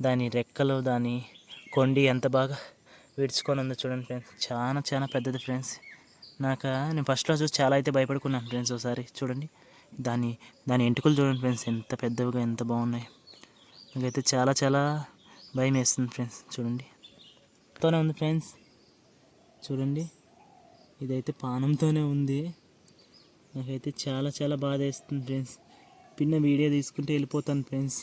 దాని రెక్కలు దాని కొండి ఎంత బాగా విడుచుకొని ఉందో చూడండి ఫ్రెండ్స్ చాలా చాలా పెద్దది ఫ్రెండ్స్ నాకు నేను ఫస్ట్లో చూసి చాలా అయితే భయపడుకున్నాను ఫ్రెండ్స్ ఒకసారి. చూడండి. దాని దాని ఎంటుకలు చూడండి ఫ్రెండ్స్ ఎంత పెద్దవిగా ఎంత బాగున్నాయి. నాకైతే చాలా చాలా భయం వేస్తుంది ఫ్రెండ్స్ చూడండి. తోనే ఉంది ఫ్రెండ్స్ చూడండి. ఇదైతే పానంతోనే ఉంది. నాకైతే చాలా చాలా బాధ వేస్తుంది ఫ్రెండ్స్ పిన్న వీడియో తీసుకుంటే వెళ్ళిపోతాను ఫ్రెండ్స్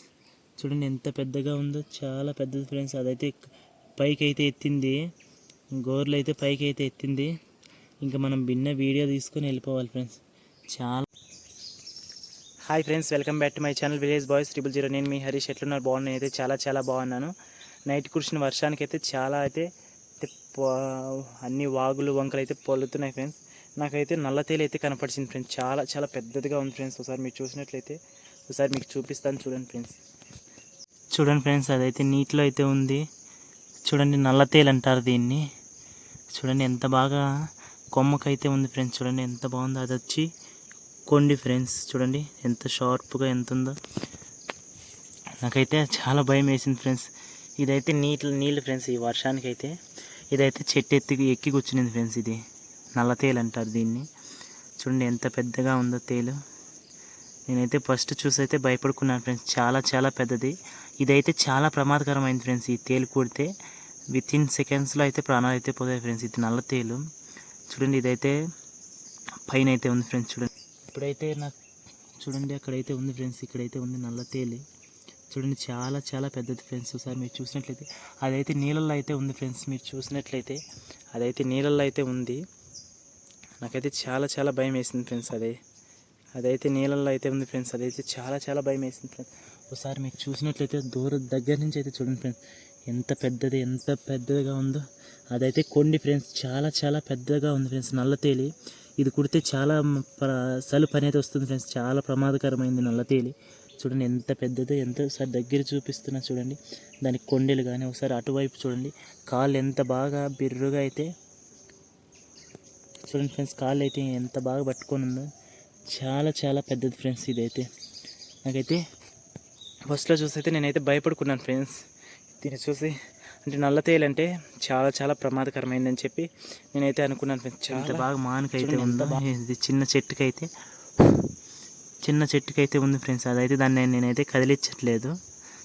చూడండి ఎంత పెద్దగా ఉందో చాలా పెద్దది ఫ్రెండ్స్ అదైతే పైకి అయితే ఎత్తింది. గోర్లు అయితే పైకి అయితే ఎత్తింది. ఇంకా మనం భిన్న వీడియో తీసుకొని వెళ్ళిపోవాలి ఫ్రెండ్స్ చాలా hi friends welcome back to my channel village boys triple zero నేను మీ హరీష్. ఎట్లున్నారు? బాగున్నాను. అయితే చాలా చాలా బాగున్నాను. నైట్ కురిసిన వర్షానికి అయితే చాలా అయితే అన్ని వాగులు వంకలు అయితే పొల్లుతున్నాయి ఫ్రెండ్స్ నాకైతే నల్ల తేలి అయితే కనపడిచింది ఫ్రెండ్స్ చాలా చాలా పెద్దదిగా ఉంది ఫ్రెండ్స్ ఒకసారి మీరు చూసినట్లయితే ఒకసారి మీకు చూపిస్తాను చూడండి ఫ్రెండ్స్ చూడండి ఫ్రెండ్స్ అదైతే నీటిలో అయితే ఉంది. చూడండి నల్ల తేలు అంటారు దీన్ని. చూడండి ఎంత బాగా కొమ్మకైతే ఉంది ఫ్రెండ్స్ చూడండి ఎంత బాగుందో. అది వచ్చి కొండి ఫ్రెండ్స్ చూడండి ఎంత షార్ప్గా ఎంత ఉందో నాకైతే చాలా భయం వేసింది ఫ్రెండ్స్. ఇదైతే నీళ్ళు నీళ్ళు ఫ్రెండ్స్ ఈ వర్షానికి అయితే ఇదైతే చెట్టు ఎత్తి ఎక్కి కూర్చునింది ఫ్రెండ్స్ ఇది. నల్ల తేలు అంటారు దీన్ని. చూడండి ఎంత పెద్దగా ఉందో తేలు. నేనైతే ఫస్ట్ చూసి అయితే భయపడుకున్నాను ఫ్రెండ్స్ చాలా చాలా పెద్దది. ఇదైతే చాలా ప్రమాదకరమైంది ఫ్రెండ్స్. ఈ తేలు కొడితే విత్ ఇన్ సెకండ్స్లో అయితే ప్రాణాలు అయితే పోతాయి ఫ్రెండ్స్. ఇది నల్ల తేలు. చూడండి ఇదైతే పైన అయితే ఉంది ఫ్రెండ్స్. చూడండి. ఇప్పుడైతే నాకు చూడండి అక్కడైతే ఉంది ఫ్రెండ్స్. ఇక్కడైతే ఉంది నల్ల తేలి. చూడండి చాలా చాలా పెద్దది ఫ్రెండ్స్. ఒకసారి మీరు చూసినట్లయితే అదైతే నీళ్ళల్లో అయితే ఉంది ఫ్రెండ్స్. మీరు చూసినట్లయితే అదైతే నీళ్ళల్లో అయితే ఉంది. నాకైతే చాలా చాలా భయం వేసింది ఫ్రెండ్స్. అదే అదైతే నీళ్ళల్లో అయితే ఉంది ఫ్రెండ్స్. అదైతే చాలా చాలా భయం వేసింది ఫ్రెండ్స్. ఒకసారి మీకు చూసినట్లయితే దూర దగ్గర నుంచి అయితే చూడండి ఫ్రెండ్స్ ఎంత పెద్దది ఎంత పెద్దదిగా ఉందో. అదైతే కొండి ఫ్రెండ్స్ చాలా చాలా పెద్దగా ఉంది ఫ్రెండ్స్ నల్ల తేలి. ఇది కుడితే చాలా ప్ర సలుపు అనేది వస్తుంది ఫ్రెండ్స్ చాలా ప్రమాదకరమైంది నల్ల తేలి. చూడండి ఎంత పెద్దదో ఎంత ఒకసారి దగ్గర చూపిస్తున్నా చూడండి. దానికి కొండెలు కానీ ఒకసారి అటువైపు చూడండి. కాళ్ళు ఎంత బాగా బిర్రుగా అయితే చూడండి ఫ్రెండ్స్ కాళ్ళు అయితే ఎంత బాగా పట్టుకొని ఉందో. చాలా చాలా పెద్దది ఫ్రెండ్స్ ఇదైతే. నాకైతే ఫస్ట్లో చూసైతే నేనైతే భయపడుకున్నాను ఫ్రెండ్స్. దీన్ని చూసి అంటే నల్ల తేలు అంటే చాలా చాలా ప్రమాదకరమైందని చెప్పి నేనైతే అనుకున్నాను ఫ్రెండ్స్. చాలా బాగా మానుకైతే ఉందో. ఇది చిన్న చెట్టుకైతే చిన్న చెట్టుకైతే ఉంది ఫ్రెండ్స్. అదైతే దాన్ని నేనైతే కదిలించట్లేదు.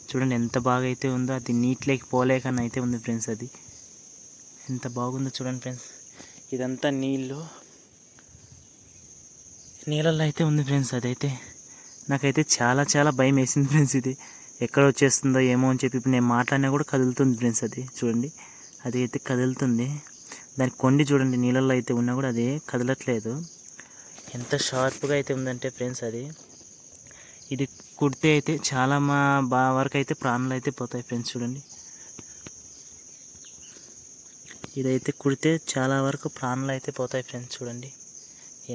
చూడండి ఎంత బాగా అయితే ఉందో అది నీటిలోకి పోలేకన్నా అయితే ఉంది ఫ్రెండ్స్ అది. ఎంత బాగుందో చూడండి ఫ్రెండ్స్. ఇదంతా నీళ్ళు. నీళ్ళల్లో అయితే ఉంది ఫ్రెండ్స్ అదైతే. నాకైతే చాలా చాలా భయం వేసింది ఫ్రెండ్స్ ఇది. ఎక్కడ వచ్చేస్తుందో ఏమో అని చెప్పి ఇప్పుడు నేను మాట్లాడినా కూడా కదులుతుంది ఫ్రెండ్స్ అది. చూడండి. అది అయితే కదులుతుంది. దాని కొండి చూడండి నీళ్ళల్లో అయితే ఉన్నా కూడా అది కదలట్లేదు. ఎంత షార్ప్గా అయితే ఉందంటే ఫ్రెండ్స్ అది. ఇది కుడితే అయితే చాలా మా బా వరకు అయితే ప్రాణాలు అయితే పోతాయి ఫ్రెండ్స్ చూడండి. ఇదైతే కుడితే చాలా వరకు ప్రాణాలు అయితే పోతాయి ఫ్రెండ్స్ చూడండి.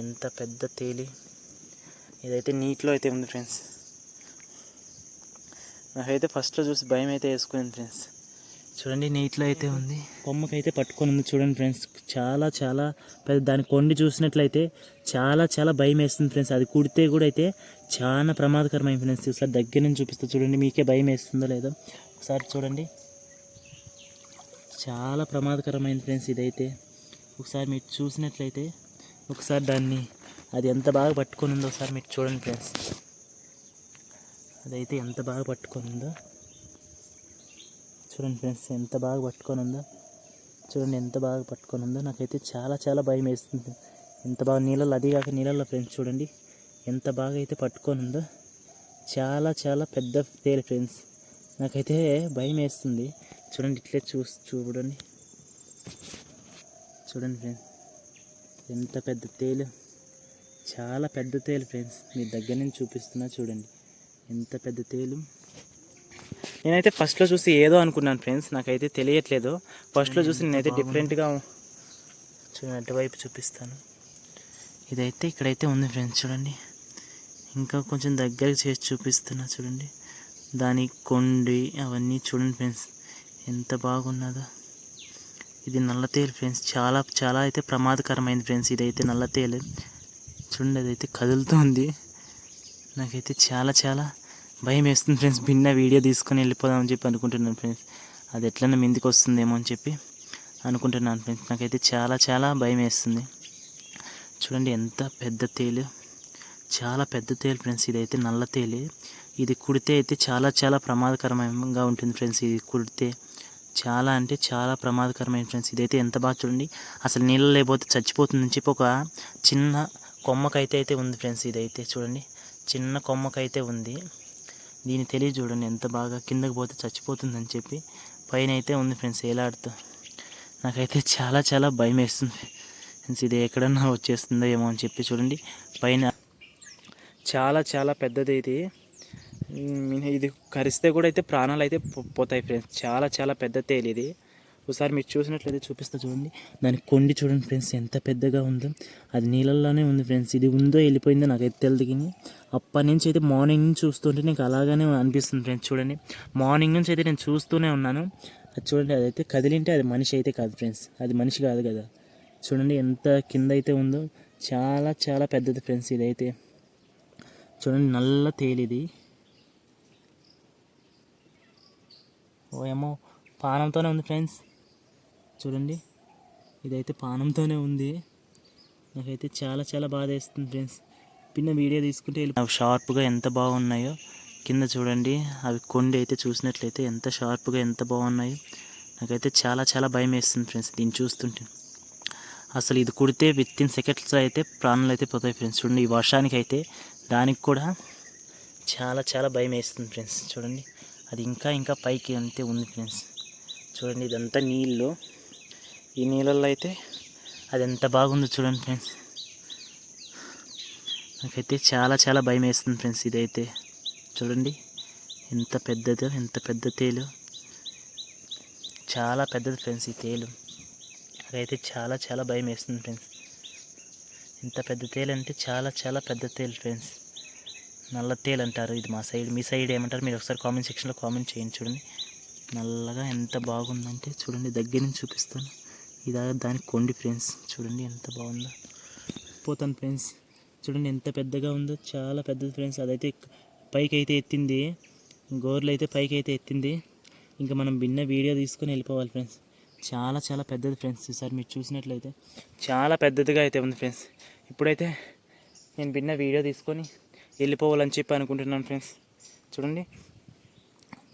ఎంత పెద్ద తేలి. ఇదైతే నీటిలో అయితే ఉంది ఫ్రెండ్స్. నాకైతే ఫస్ట్లో చూసి భయం అయితే వేసుకున్నాను ఫ్రెండ్స్. చూడండి నీటిలో అయితే ఉంది. కొమ్మకైతే పట్టుకొని ఉంది చూడండి ఫ్రెండ్స్. చాలా చాలా పెద్ద దాని కొండి చూసినట్లయితే చాలా చాలా భయం వేస్తుంది ఫ్రెండ్స్. అది కుడితే కూడా అయితే చాలా ప్రమాదకరమైన ఫ్రెండ్స్. ఒకసారి దగ్గర నుంచి చూపిస్తా. చూడండి మీకే భయం వేస్తుందో లేదో. ఒకసారి చూడండి. చాలా ప్రమాదకరమైన ఫ్రెండ్స్ ఇదైతే. ఒకసారి మీరు చూసినట్లయితే ఒకసారి దాన్ని అది ఎంత బాగా పట్టుకొని ఉందో సార్ మీరు చూడండి ఫ్రెండ్స్ అదైతే ఎంత బాగా పట్టుకొని ఉందో చూడండి ఫ్రెండ్స్ ఎంత బాగా పట్టుకొని ఉందో చూడండి ఎంత బాగా పట్టుకొని ఉందో నాకైతే చాలా చాలా భయం వేస్తుంది. ఎంత బాగా నీళ్ళలో అది కాక నీళ్ళల్లో ఫ్రెండ్స్ చూడండి. ఎంత బాగా అయితే పట్టుకొని ఉందో చాలా చాలా పెద్ద తేలి ఫ్రెండ్స్ నాకైతే భయం వేస్తుంది. చూడండి ఇట్లే చూ చూడండి. చూడండి ఫ్రెండ్స్ ఎంత పెద్ద తేలు. చాలా పెద్ద తేలు ఫ్రెండ్స్. మీ దగ్గర నుంచి చూపిస్తున్నా చూడండి. ఎంత పెద్ద తేలు. నేనైతే ఫస్ట్లో చూసి ఏదో అనుకున్నాను ఫ్రెండ్స్. నాకైతే తెలియట్లేదు. ఫస్ట్లో చూసి నేనైతే డిఫరెంట్గా చూడండి అటువైపు చూపిస్తాను. ఇదైతే ఇక్కడైతే ఉంది ఫ్రెండ్స్ చూడండి. ఇంకా కొంచెం దగ్గరికి చేసి చూపిస్తున్నా చూడండి. దాని కొండి అవన్నీ చూడండి ఫ్రెండ్స్. ఎంత బాగున్నదో. ఇది నల్లతేలు ఫ్రెండ్స్. చాలా చాలా అయితే ప్రమాదకరమైంది ఫ్రెండ్స్. ఇదైతే నల్లతేలు చూడండి అదైతే కదులుతుంది. నాకైతే చాలా చాలా భయం వేస్తుంది ఫ్రెండ్స్. భిన్న వీడియో తీసుకొని వెళ్ళిపోదామని చెప్పి అనుకుంటున్నాను ఫ్రెండ్స్. అది ఎట్లన్నా మిందికి వస్తుందేమో అని చెప్పి అనుకుంటున్నాను ఫ్రెండ్స్. నాకైతే చాలా చాలా భయం వేస్తుంది చూడండి ఎంత పెద్ద తేలు. చాలా పెద్ద తేలు ఫ్రెండ్స్. ఇదైతే నల్ల తేలి. ఇది కుడితే అయితే చాలా చాలా ప్రమాదకరంగా ఉంటుంది ఫ్రెండ్స్. ఇది కుడితే చాలా అంటే చాలా ప్రమాదకరమైన ఫ్రెండ్స్. ఇదైతే ఎంత బాగా చూడండి. అసలు నీళ్ళు లేకపోతే చచ్చిపోతుందని చెప్పి ఒక చిన్న కొమ్మకైతే అయితే ఉంది ఫ్రెండ్స్ ఇదైతే చూడండి. చిన్న కొమ్మకైతే ఉంది. దీని తెలియ చూడండి ఎంత బాగా కిందకి పోతే చచ్చిపోతుందని చెప్పి. పైన అయితే ఉంది ఫ్రెండ్స్ ఏలాడుతూ. నాకైతే చాలా చాలా భయం వేస్తుంది ఫ్రెండ్స్ ఇది ఎక్కడన్నా వచ్చేస్తుందో ఏమో అని చెప్పి చూడండి. పైన చాలా చాలా పెద్దది ఇది ఇది కరిస్తే కూడా అయితే ప్రాణాలు అయితే పోతాయి ఫ్రెండ్స్. చాలా చాలా పెద్ద తేలి ఇది ఒకసారి మీరు చూసినట్లయితే చూపిస్తా చూడండి. దాని కొండి చూడండి ఫ్రెండ్స్ ఎంత పెద్దగా ఉందో. అది నీళ్ళల్లోనే ఉంది ఫ్రెండ్స్. ఇది ఉందో వెళ్ళిపోయిందో నాకైతే తెలియదు కానీ అప్పటి నుంచి అయితే మార్నింగ్ నుంచి చూస్తుంటే నీకు అలాగానే అనిపిస్తుంది ఫ్రెండ్స్ చూడండి. మార్నింగ్ నుంచి అయితే నేను చూస్తూనే ఉన్నాను. అది చూడండి అదైతే కదిలింటే అది మనిషి అయితే కాదు ఫ్రెండ్స్. అది మనిషి కాదు కదా. చూడండి ఎంత కింద అయితే ఉందో. చాలా చాలా పెద్దది ఫ్రెండ్స్ ఇదైతే. చూడండి నల్ల తేలిది ఓ ఏమో పానంతోనే ఉంది ఫ్రెండ్స్. చూడండి. ఇదైతే పానంతోనే ఉంది. నాకైతే చాలా చాలా బాధ వేస్తుంది ఫ్రెండ్స్. పిన్న వీడియో తీసుకుంటే వెళ్ళి అవి షార్ప్గా ఎంత బాగున్నాయో కింద చూడండి. అవి కొండి అయితే చూసినట్లయితే ఎంత షార్ప్గా ఎంత బాగున్నాయో నాకైతే చాలా చాలా భయం వేస్తుంది ఫ్రెండ్స్ దీన్ని చూస్తుంటే. అసలు ఇది కుడితే విత్ ఇన్ సెకండ్స్లో అయితే ప్రాణాలు అయితే పోతాయి ఫ్రెండ్స్. చూడండి ఈ వర్షానికి అయితే దానికి కూడా చాలా చాలా భయం వేస్తుంది ఫ్రెండ్స్. చూడండి అది ఇంకా ఇంకా పైకి అంతే ఉంది ఫ్రెండ్స్. చూడండి ఇదంతా నీళ్ళు. ఈ నీళ్ళల్లో అయితే అది ఎంత బాగుందో చూడండి ఫ్రెండ్స్. నాకైతే చాలా చాలా భయం వేస్తుంది ఫ్రెండ్స్ ఇదైతే. చూడండి ఎంత పెద్దదో ఎంత పెద్ద తేలు. చాలా పెద్దది ఫ్రెండ్స్ ఈ తేలు. అదైతే చాలా చాలా భయం వేస్తుంది ఫ్రెండ్స్. ఇంత పెద్ద తేలు అంటే చాలా చాలా పెద్ద తేలు ఫ్రెండ్స్. నల్ల తేలు అంటారు ఇది మా సైడ్. మీ సైడ్ ఏమంటారు? మీరు ఒకసారి కామెంట్ సెక్షన్లో కామెంట్ చేయండి చూడండి. నల్లగా ఎంత బాగుందంటే చూడండి దగ్గర నుంచి చూపిస్తాను. ఇది దాని కొండి ఫ్రెండ్స్. చూడండి ఎంత బాగుందో. పోతాను ఫ్రెండ్స్. చూడండి ఎంత పెద్దగా ఉందో. చాలా పెద్దది ఫ్రెండ్స్. అదైతే పైకి అయితే ఎత్తింది. గోర్లు అయితే పైకి అయితే ఎత్తింది. ఇంకా మనం భిన్న వీడియో తీసుకొని వెళ్ళిపోవాలి ఫ్రెండ్స్. చాలా చాలా పెద్దది ఫ్రెండ్స్ ఈసారి మీరు చూసినట్లయితే. చాలా పెద్దదిగా అయితే ఉంది ఫ్రెండ్స్. ఇప్పుడైతే నేను భిన్న వీడియో తీసుకొని వెళ్ళిపోవాలని చెప్పి అనుకుంటున్నాను ఫ్రెండ్స్. చూడండి.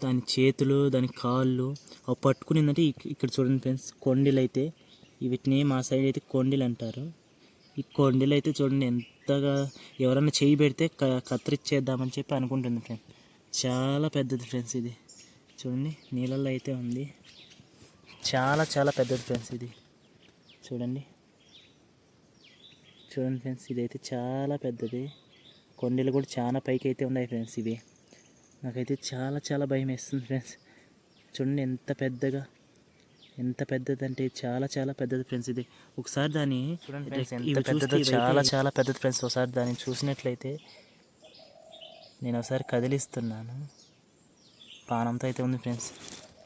దాని చేతులు దాని కాళ్ళు అవి పట్టుకునిందంటే ఇక్కడ చూడండి ఫ్రెండ్స్ కొండలు అయితే వీటిని మా సైడ్ అయితే కొండలు అంటారు. ఈ కొండలు అయితే చూడండి ఎంతగా ఎవరన్నా చేయి పెడితే క కత్తిరిచ్చేద్దామని చెప్పి అనుకుంటుంది ఫ్రెండ్స్ చాలా పెద్దది ఫ్రెండ్స్ ఇది. చూడండి నీళ్ళల్లో అయితే ఉంది. చాలా చాలా పెద్దది ఫ్రెండ్స్ ఇది. చూడండి. చూడండి ఫ్రెండ్స్ ఇదైతే చాలా పెద్దది. కొండలు కూడా చాలా పైకి అయితే ఉన్నాయి ఫ్రెండ్స్ ఇవి. నాకైతే చాలా చాలా భయం వేస్తుంది ఫ్రెండ్స్. చూడండి ఎంత పెద్దగా ఎంత పెద్దది అంటే చాలా చాలా పెద్దది ఫ్రెండ్స్ ఇది. ఒకసారి దాన్ని చూడండి చాలా చాలా పెద్దది ఫ్రెండ్స్ ఒకసారి దాన్ని చూసినట్లయితే నేను ఒకసారి కదిలిస్తున్నాను. పానంతో అయితే ఉంది ఫ్రెండ్స్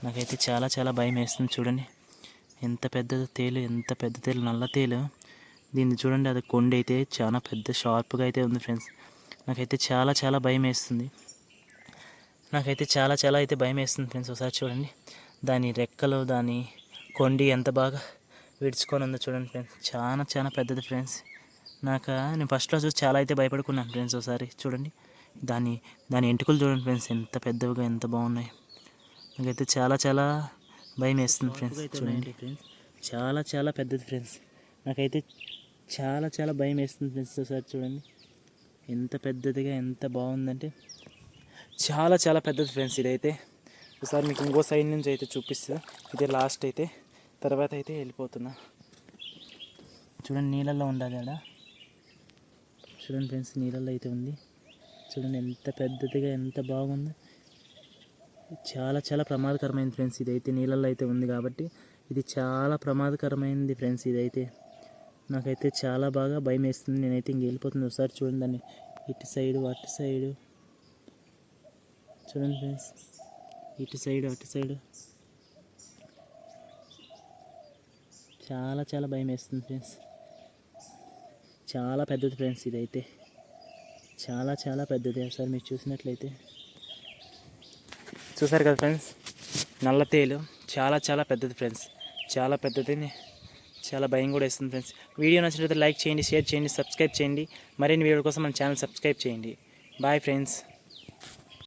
నాకైతే చాలా చాలా భయం వేస్తుంది చూడండి. ఎంత పెద్దదో తేలు ఎంత పెద్ద తేలు నల్ల తేలు. దీన్ని చూడండి అది కొండ అయితే చాలా పెద్ద షార్ప్గా అయితే ఉంది ఫ్రెండ్స్ నాకైతే చాలా చాలా భయం వేస్తుంది. నాకైతే చాలా చాలా అయితే భయం వేస్తుంది ఫ్రెండ్స్ ఒకసారి చూడండి. దాని రెక్కలు దాని కొండి ఎంత బాగా విడుచుకొని ఉందో చూడండి ఫ్రెండ్స్. చాలా చాలా పెద్దది ఫ్రెండ్స్. నాకు నేను ఫస్ట్లో చూసి చాలా అయితే భయపడుకున్నాను ఫ్రెండ్స్ ఒకసారి చూడండి. దాని దాని ఎంటుకలు చూడండి ఫ్రెండ్స్ ఎంత పెద్దవిగా ఎంత బాగున్నాయి. నాకైతే చాలా చాలా భయం వేస్తుంది ఫ్రెండ్స్ చూడండి. ఫ్రెండ్స్. చాలా చాలా పెద్దది ఫ్రెండ్స్. నాకైతే చాలా చాలా భయం వేస్తుంది ఫ్రెండ్స్ ఒకసారి చూడండి. ఎంత పెద్దదిగా ఎంత బాగుందంటే చాలా చాలా పెద్దది ఫ్రెండ్స్ ఇదైతే. ఒకసారి మీకు ఇంకో సైడ్ నుంచి అయితే చూపిస్తా. ఇదే లాస్ట్ అయితే. తర్వాత అయితే వెళ్ళిపోతున్నా. చూడండి నీళ్ళల్లో ఉండాలి ఆడ. చూడండి ఫ్రెండ్స్ నీళ్ళల్లో అయితే ఉంది. చూడండి ఎంత పెద్దదిగా ఎంత బాగుందో. చాలా చాలా ప్రమాదకరమైంది ఫ్రెండ్స్ ఇదైతే. నీళ్ళల్లో అయితే ఉంది కాబట్టి ఇది చాలా ప్రమాదకరమైనది ఫ్రెండ్స్ ఇదైతే. నాకైతే చాలా బాగా భయం వేస్తుంది నేనైతే ఇంక వెళ్ళిపోతుంది ఒకసారి చూడండి దాన్ని. ఇటు సైడు అటు సైడు చూడండి ఫ్రెండ్స్. ఇటు సైడ్ అటు సైడ్. చాలా చాలా భయం వేస్తుంది ఫ్రెండ్స్. చాలా పెద్దది ఫ్రెండ్స్ ఇదైతే. చాలా చాలా పెద్దది ఒకసారి మీరు చూసినట్లయితే. చూసారు కదా ఫ్రెండ్స్? నల్ల తేలు. చాలా చాలా పెద్దది ఫ్రెండ్స్. చాలా పెద్దది. చాలా భయం కూడా వేస్తుంది ఫ్రెండ్స్. వీడియో నచ్చినట్లయితే లైక్ చేయండి షేర్ చేయండి సబ్స్క్రైబ్ చేయండి. మరిన్ని వీడియోల కోసం మన ఛానల్ సబ్స్క్రైబ్ చేయండి. Bye friends.